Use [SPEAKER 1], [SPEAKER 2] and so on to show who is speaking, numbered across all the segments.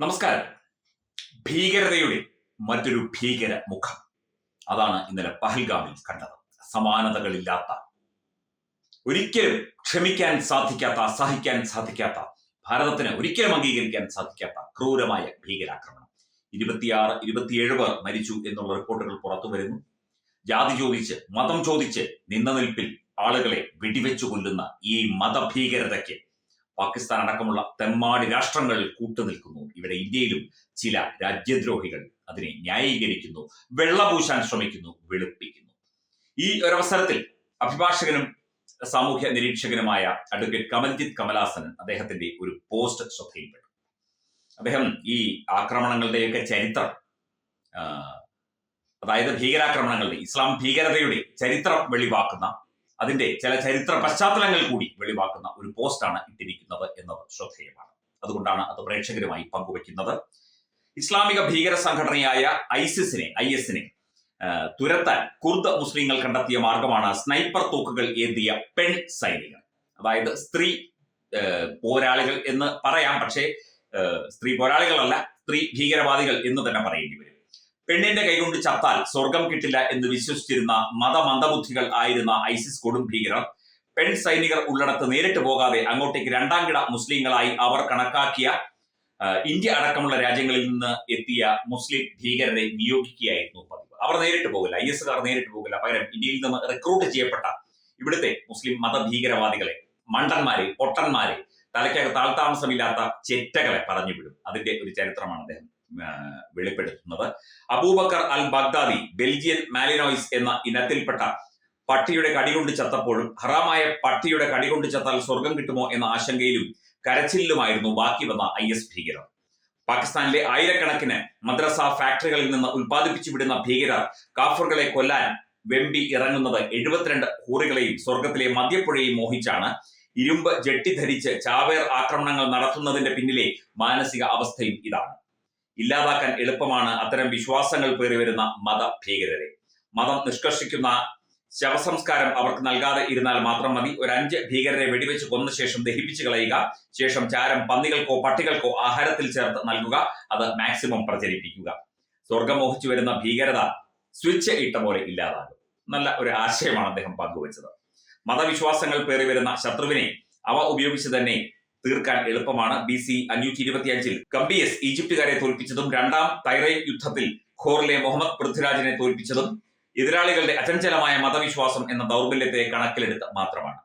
[SPEAKER 1] നമസ്കാരം. ഭീകരതയുടെ മറ്റൊരു ഭീകര മുഖം. അതാണ് ഇന്നലെ പഹൽഗാമിൽ കണ്ടത്. സമാനതകളില്ലാത്ത ഒരിക്കലും ക്ഷമിക്കാൻ സാധിക്കാത്ത സഹിക്കാൻ സാധിക്കാത്ത ഭാരതത്തിന് ഒരിക്കലും അംഗീകരിക്കാൻ സാധിക്കാത്ത ക്രൂരമായ ഭീകരാക്രമണം. ഇരുപത്തിയാറ് ഇരുപത്തിയേഴ് പേർ മരിച്ചു എന്നുള്ള റിപ്പോർട്ടുകൾ പുറത്തു വരുന്നു. ജാതി ചോദിച്ച് മതം ചോദിച്ച് നിന്ന നിൽപ്പിൽ ആളുകളെ വെടിവെച്ചു കൊല്ലുന്ന ഈ മതഭീകരതയ്ക്ക് പാകിസ്ഥാൻ അടക്കമുള്ള തെമ്മാടി രാഷ്ട്രങ്ങൾ കൂട്ടുനിൽക്കുന്നു. ഇവിടെ ഇന്ത്യയിലും ചില രാജ്യദ്രോഹികൾ അതിനെ ന്യായീകരിക്കുന്നു വെള്ളപൂശാൻ ശ്രമിക്കുന്നു വെളുപ്പിക്കുന്നു. ഈ ഒരവസരത്തിൽ അഭിഭാഷകനും സാമൂഹ്യ നിരീക്ഷകനുമായ അഡ്വക്കേറ്റ് കമൽജിത് കമലാസനൻ അദ്ദേഹത്തിന്റെ ഒരു പോസ്റ്റ് ശ്രദ്ധയിൽപ്പെട്ടു. അദ്ദേഹം ഈ ആക്രമണങ്ങളുടെയൊക്കെ ചരിത്രം അതായത് ഭീകരാക്രമണങ്ങളുടെ ഇസ്ലാം ഭീകരതയുടെ ചരിത്രം വെളിവാക്കുന്ന അതിന്റെ ചില ചരിത്ര പശ്ചാത്തലങ്ങൾ കൂടി വെളിവാക്കുന്ന ഒരു പോസ്റ്റാണ് ഇട്ടിരിക്കുന്നത് എന്നത് ശ്രദ്ധേയമാണ്. അതുകൊണ്ടാണ് അത് പ്രേക്ഷകരുമായി പങ്കുവയ്ക്കുന്നത്. ഇസ്ലാമിക ഭീകര സംഘടനയായ ഐസിസിനെ ഐ എസിനെ തുരത്താൻ കുർദ് മുസ്ലിങ്ങൾ കണ്ടെത്തിയ മാർഗമാണ് സ്നൈപ്പർ തോക്കുകൾ ഏന്തിയ പെൺ സൈനികർ അതായത് സ്ത്രീ പോരാളികൾ എന്ന് പറയാം പക്ഷേ സ്ത്രീ പോരാളികളല്ല സ്ത്രീ ഭീകരവാദികൾ എന്ന് തന്നെ പറയേണ്ടി വരും. പെണ്ണിന്റെ കൈകൊണ്ട് ചത്താൽ സ്വർഗം കിട്ടില്ല എന്ന് വിശ്വസിച്ചിരുന്ന മതമന്ദബുദ്ധികൾ ആയിരുന്ന ഐസിസ് കൊടും ഭീകരർ. പെൺ സൈനികർ ഉള്ളടത്ത് നേരിട്ട് പോകാതെ അങ്ങോട്ടേക്ക് രണ്ടാം കിട മുസ്ലിങ്ങളായി അവർ കണക്കാക്കിയ ഇന്ത്യ അടക്കമുള്ള രാജ്യങ്ങളിൽ നിന്ന് എത്തിയ മുസ്ലിം ഭീകരരെ നിയോഗിക്കുകയായിരുന്നു പതിവ്. അവർ നേരിട്ട് പോകില്ല. ഐ എസ് കാർ നേരിട്ട് പോകില്ല. പകരം ഇന്ത്യയിൽ നിന്ന് റിക്രൂട്ട് ചെയ്യപ്പെട്ട ഇവിടുത്തെ മുസ്ലിം മതഭീകരവാദികളെ മണ്ടന്മാരെ പൊട്ടന്മാരെ തലയ്ക്കകത്ത് ആൾത്താമസമില്ലാത്ത ചെറ്റകളെ പറഞ്ഞു വിടും. അതിന്റെ ഒരു ചരിത്രമാണ് അദ്ദേഹം. വെളിപ്പെടുത്തുന്നത്. Abu Bakr al Baghdadi Belgian Malinois എന്ന ഇനത്തിൽപ്പെട്ട പട്ടിയുടെ കടി കൊണ്ട് ചത്തപ്പോഴും ഹറാമായ പട്ടിയുടെ കടി കൊണ്ട് ചത്താൽ സ്വർഗം കിട്ടുമോ എന്ന ആശങ്കയിലും കരച്ചിലുമായിരുന്നു ബാക്കി വന്ന ഐ എസ് ഭീകരർ. പാകിസ്ഥാനിലെ ആയിരക്കണക്കിന് മദ്രസ ഫാക്ടറികളിൽ നിന്ന് ഉൽപ്പാദിപ്പിച്ചു വിടുന്ന ഭീകരർ കാഫറുകളെ കൊല്ലാൻ വെമ്പി ഇറങ്ങുന്നത് എഴുപത്തിരണ്ട് ഹൂറികളെയും സ്വർഗത്തിലെ മദ്യപ്പുഴയും മോഹിച്ചാണ്. ഇരുമ്പ് ജെട്ടി ധരിച്ച് ചാവേർ ആക്രമണങ്ങൾ നടത്തുന്നതിന്റെ പിന്നിലെ മാനസിക അവസ്ഥയും ഇതാണ്. ഇല്ലാതാക്കാൻ എളുപ്പമാണ് അത്തരം വിശ്വാസങ്ങൾ പേറി വരുന്ന മത ഭീകരരെ. മതം നിഷ്കർഷിക്കുന്ന ശവസംസ്കാരം അവർക്ക് നൽകാതെ ഇരുന്നാൽ മാത്രം മതി. ഒരു അഞ്ച് ഭീകരരെ വെടിവെച്ച് കൊന്ന ശേഷം ദഹിപ്പിച്ചു കളയുക. ശേഷം ചാരം പന്നികൾക്കോ പട്ടികൾക്കോ ആഹാരത്തിൽ ചേർത്ത് നൽകുക. അത് മാക്സിമം പ്രചരിപ്പിക്കുക. സ്വർഗം മോഹിച്ചു വരുന്ന ഭീകരത സ്വിച്ച് ഇട്ട പോലെ ഇല്ലാതാകും. നല്ല ഒരു ആശയമാണ് അദ്ദേഹം പങ്കുവച്ചത്. മതവിശ്വാസങ്ങൾ പേറി വരുന്ന ശത്രുവിനെ അവ ഉപയോഗിച്ച് തന്നെ തീർക്കാൻ എളുപ്പമാണ് ബി സി അഞ്ഞൂറ്റി ഇരുപത്തിയഞ്ചിൽ. കമ്പിയസ് ഈജിപ്തുകാരെ തോൽപ്പിച്ചതും രണ്ടാം തൈറൈ യുദ്ധത്തിൽ ഖോറിലെ മുഹമ്മദ് പൃഥ്വിരാജിനെ തോൽപ്പിച്ചതും എതിരാളികളുടെ അചഞ്ചലമായ മതവിശ്വാസം എന്ന ദൗർബല്യത്തെ കണക്കിലെടുത്ത് മാത്രമാണ്.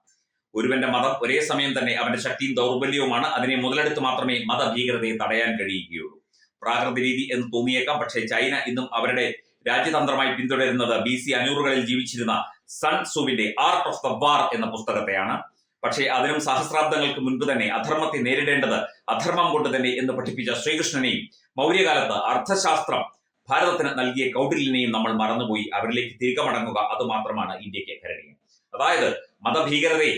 [SPEAKER 1] ഒരുവന്റെ മതം ഒരേ സമയം തന്നെ അവന്റെ ശക്തിയും ദൗർബല്യവുമാണ്. അതിനെ മുതലെടുത്ത് മാത്രമേ മതഭീകരതയെ തടയാൻ കഴിയുകയുള്ളൂ. പ്രാകൃത രീതി എന്ന് തോന്നിയേക്കാം. പക്ഷേ ചൈന ഇന്നും അവരുടെ രാജ്യതന്ത്രമായി പിന്തുടരുന്നത് ബി സി അഞ്ഞൂറുകളിൽ ജീവിച്ചിരുന്ന സൺ സുവിന്റെ ആർട്ട് ഓഫ് ദ വാർ എന്ന പുസ്തകത്തെയാണ്. പക്ഷേ അതിനും സഹസ്രാബ്ദങ്ങൾക്ക് മുൻപ് തന്നെ അധർമ്മത്തെ നേരിടേണ്ടത് അധർമ്മം കൊണ്ട് തന്നെ എന്ന് പഠിപ്പിച്ച ശ്രീകൃഷ്ണനെയും മൗര്യകാലത്ത് അർത്ഥശാസ്ത്രം ഭാരതത്തിന് നൽകിയ കൗടില്യനെയും നമ്മൾ മറന്നുപോയി. അവരിലേക്ക് തിരികെ മടങ്ങുക അതുമാത്രമാണ് ഇന്ത്യയ്ക്ക് കരണീയം. അതായത് മതഭീകരതയെ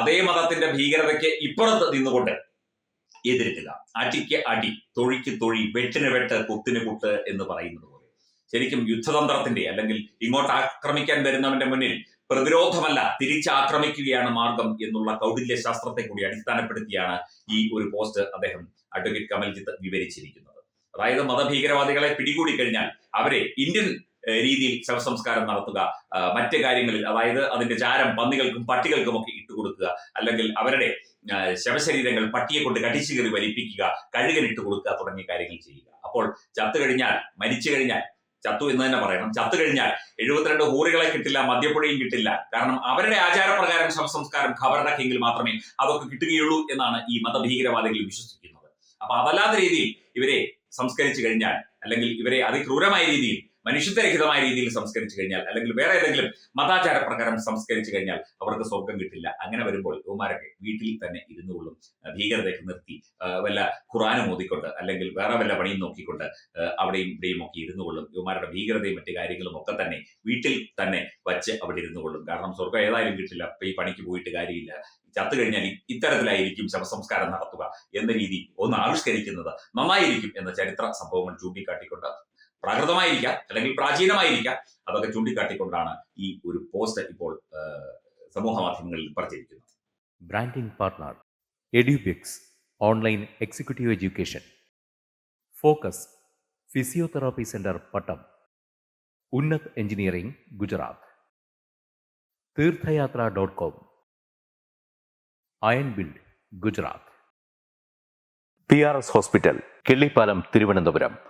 [SPEAKER 1] അതേ മതത്തിന്റെ ഭീകരതയ്ക്ക് ഇപ്പുറത്ത് നിന്നുകൊണ്ട് എതിരിട്ടുക അടിക്ക് അടി തൊഴിക്ക് തൊഴി വെട്ടിന് വെട്ട് കുത്തിന് കുത്ത് എന്ന് പറയുന്നത് പോലെ. ശരിക്കും യുദ്ധതന്ത്രത്തിന്റെ അല്ലെങ്കിൽ ഇങ്ങോട്ട് ആക്രമിക്കാൻ വരുന്നവന്റെ മുന്നിൽ പ്രതിരോധമല്ല തിരിച്ചാക്രമിക്കുകയാണ് മാർഗം എന്നുള്ള കൗടില്യ ശാസ്ത്രത്തെ കൂടി അടിസ്ഥാനപ്പെടുത്തിയാണ് ഈ ഒരു പോസ്റ്റ് അദ്ദേഹം അഡ്വക്കേറ്റ് കമൽജിത്ത് വിവരിച്ചിരിക്കുന്നത്. അതായത് മതഭീകരവാദികളെ പിടികൂടി കഴിഞ്ഞാൽ അവരെ ഇന്ത്യൻ രീതിയിൽ ശവസംസ്കാരം നടത്തുക മറ്റു കാര്യങ്ങളിൽ അതായത് അതിന്റെ ചാരം പന്നികൾക്കും പട്ടികൾക്കും ഒക്കെ ഇട്ടുകൊടുക്കുക അല്ലെങ്കിൽ അവരുടെ ശവശരീരങ്ങൾ പട്ടിയെ കൊണ്ട് കടിച്ചു കയറി വലിപ്പിക്കുക കഴുകനിട്ട് കൊടുക്കുക തുടങ്ങിയ കാര്യങ്ങൾ ചെയ്യുക. അപ്പോൾ ചത്തു കഴിഞ്ഞാൽ മരിച്ചു കഴിഞ്ഞാൽ ചത്തു എന്ന് തന്നെ പറയണം. ചത്തു കഴിഞ്ഞാൽ എഴുപത്തിരണ്ട് ഹൂറികളെ കിട്ടില്ല മദ്യപ്പുഴയും കിട്ടില്ല. കാരണം അവരുടെ ആചാരപ്രകാരം ശവസംസ്കാരം ഖബറടക്കെങ്കിൽ മാത്രമേ അതൊക്കെ കിട്ടുകയുള്ളൂ എന്നാണ് ഈ മതഭീകരവാദികൾ വിശ്വസിക്കുന്നത്. അപ്പൊ അതല്ലാത്ത രീതിയിൽ ഇവരെ സംസ്കരിച്ചു കഴിഞ്ഞാൽ അല്ലെങ്കിൽ ഇവരെ അതിക്രൂരമായ രീതിയിൽ മനുഷ്യത്വരഹിതമായ രീതിയിൽ സംസ്കരിച്ചു കഴിഞ്ഞാൽ അല്ലെങ്കിൽ വേറെ ഏതെങ്കിലും മതാചാര പ്രകാരം സംസ്കരിച്ചു കഴിഞ്ഞാൽ അവർക്ക് സ്വർഗം കിട്ടില്ല. അങ്ങനെ വരുമ്പോൾ ഇവമാരൊക്കെ വീട്ടിൽ തന്നെ ഇരുന്നു കൊള്ളും. ഭീകരതയ്ക്ക് നിർത്തി വല്ല ഖുറാനും ഓതിക്കൊണ്ട് അല്ലെങ്കിൽ വേറെ വല്ല പണിയും നോക്കിക്കൊണ്ട് അവിടെയും ഇവിടെയും ഒക്കെ ഇരുന്നു കൊള്ളും. ഇവമാരുടെ ഭീകരതയും മറ്റു കാര്യങ്ങളും ഒക്കെ തന്നെ വീട്ടിൽ തന്നെ വച്ച് അവിടെ ഇരുന്നു കൊള്ളും. കാരണം സ്വർഗം ഏതായാലും കിട്ടില്ല. അപ്പൊ ഈ പണിക്ക് പോയിട്ട് കാര്യമില്ല. ചത്തു കഴിഞ്ഞാൽ ഇത്തരത്തിലായിരിക്കും ശവസംസ്കാരം നടത്തുക എന്ന രീതി ഒന്ന് ആവിഷ്കരിക്കുന്നത് നന്നായിരിക്കും എന്ന ചരിത്ര സംഭവങ്ങൾ ചൂണ്ടിക്കാട്ടിക്കൊണ്ട് പ്രാകൃതമായിരിക്കാം അല്ലെങ്കിൽ പ്രാചീനമായിരിക്കാം. അതൊക്കെ ചൂണ്ടിക്കാട്ടിക്കൊണ്ടാണ് ഈ ഒരു പോസ്റ്റ് ഇപ്പോൾ സമൂഹ മാധ്യമങ്ങളിൽ പ്രചരിക്കുന്നത്
[SPEAKER 2] branding partner Edubix online executive education focus physiotherapy centre Pattom Unnat engineering Gujarat Theerthayathra dot com iron build Gujarat P R S hospital Killipalam Thiruvananthapuram